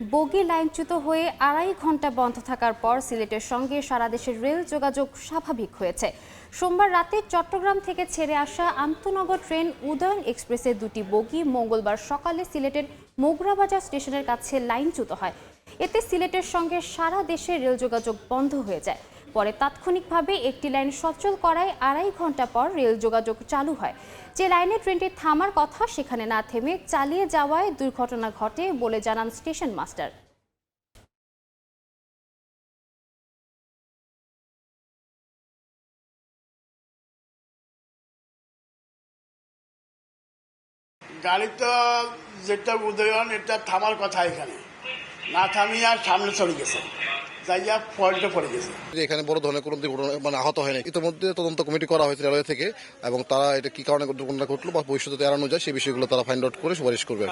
বগি লাইনচ্যুত হয়ে আড়াই ঘণ্টা বন্ধ থাকার পর সিলেটের সঙ্গে সারা দেশের রেল যোগাযোগ স্বাভাবিক হয়েছে। সোমবার রাতে চট্টগ্রাম থেকে ছেড়ে আসা আন্তনগর ট্রেন উদয়ন এক্সপ্রেসের দুটি বগি মঙ্গলবার সকালে সিলেটের মোগরাবাজার স্টেশনের কাছে লাইনচ্যুত হয়। এতে সিলেটের সঙ্গে সারা দেশের রেল যোগাযোগ বন্ধ হয়ে যায়। পরে তাৎক্ষণিকভাবে একটি লাইন সচল করায় আড়াই ঘণ্টা পর রেল যোগাযোগ চালু হয়। যে লাইনে ট্রেনটি থামার কথা সেখানে না থেমে চালিয়ে যাওয়ায় দুর্ঘটনা ঘটে বলে জানান স্টেশন মাস্টার। গাড়ি তো যেটা উদয়ন, এটা থামার কথা এখানে। না থামিয়ে আর সামনে চলে গেছে। এখানে বড় ধরনের কোন দুর্ঘটনা মানে আহত হয়নি। ইতিমধ্যে তদন্ত কমিটি করা হয়েছে রেলওয়ে থেকে এবং তারা এটা কি কারণে দুর্ঘটনা ঘটলো বা ভবিষ্যতে এড়ানো যায় সেই বিষয়গুলো তারা ফাইন্ড আউট করে সুপারিশ করবে।